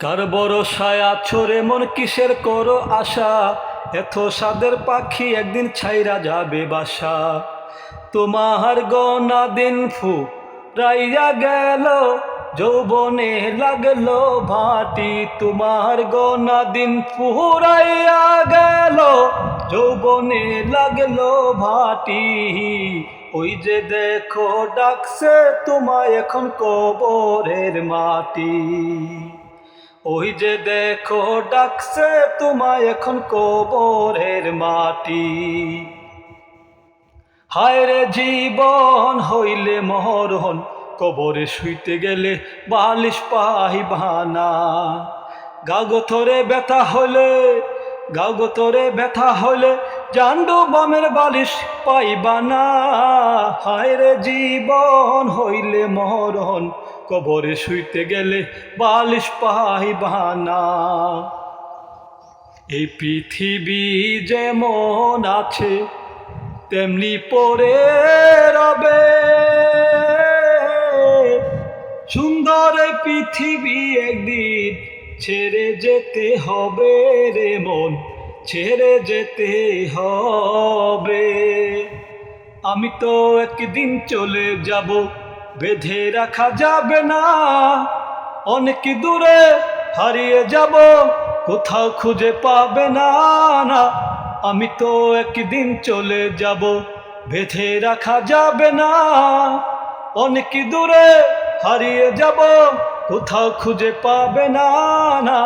কার বড় সায়া ছড়ে মন কিসের করো আশা? এত সাদের পাখি একদিন ছাইরা যাবে বাসা। তোমার গনা দিন ফু রাইয়া গেল, যৌবনে লাগল ভাটি। তোমার গনা দিন ফুরাইয়া গেল, যৌবনে লাগল ভাটি। ওই যে দেখো ডাকছে তোমায় এখন কবরের মাটি। ওই যে দেখো ডাকছে তোমায় এখন কবরের মাটি। হায় রে জীবন, হইলে মহরণ কবরে শুইতে গেলে বালিশ পাহিবানা গাগথরে ব্যথা হলে গাগতরে ব্যথা হলে জান্ডু বামের বালিশ পাইবানা হায় রে জীবন, হইলে মহরণ কবরে শুইতে গেলে বালিশ পাইবানা এই পৃথিবী যেমন আছে, তেমনি পরে রবে। সুন্দর পৃথিবী একদিন ছেড়ে যেতে হবে রে মন। ছেড়ে যেতে হবে। আমি তো একদিন চলে যাব, বেঁধে রাখা যাবে না। অনেক দূরে হারিয়ে যাব, কোথাও খুঁজে পাবে না না। আমি তো একদিন চলে যাব, বেঁধে রাখা যাবে না। অনেক দূরে হারিয়ে যাব, কোথাও খুঁজে পাবে না না।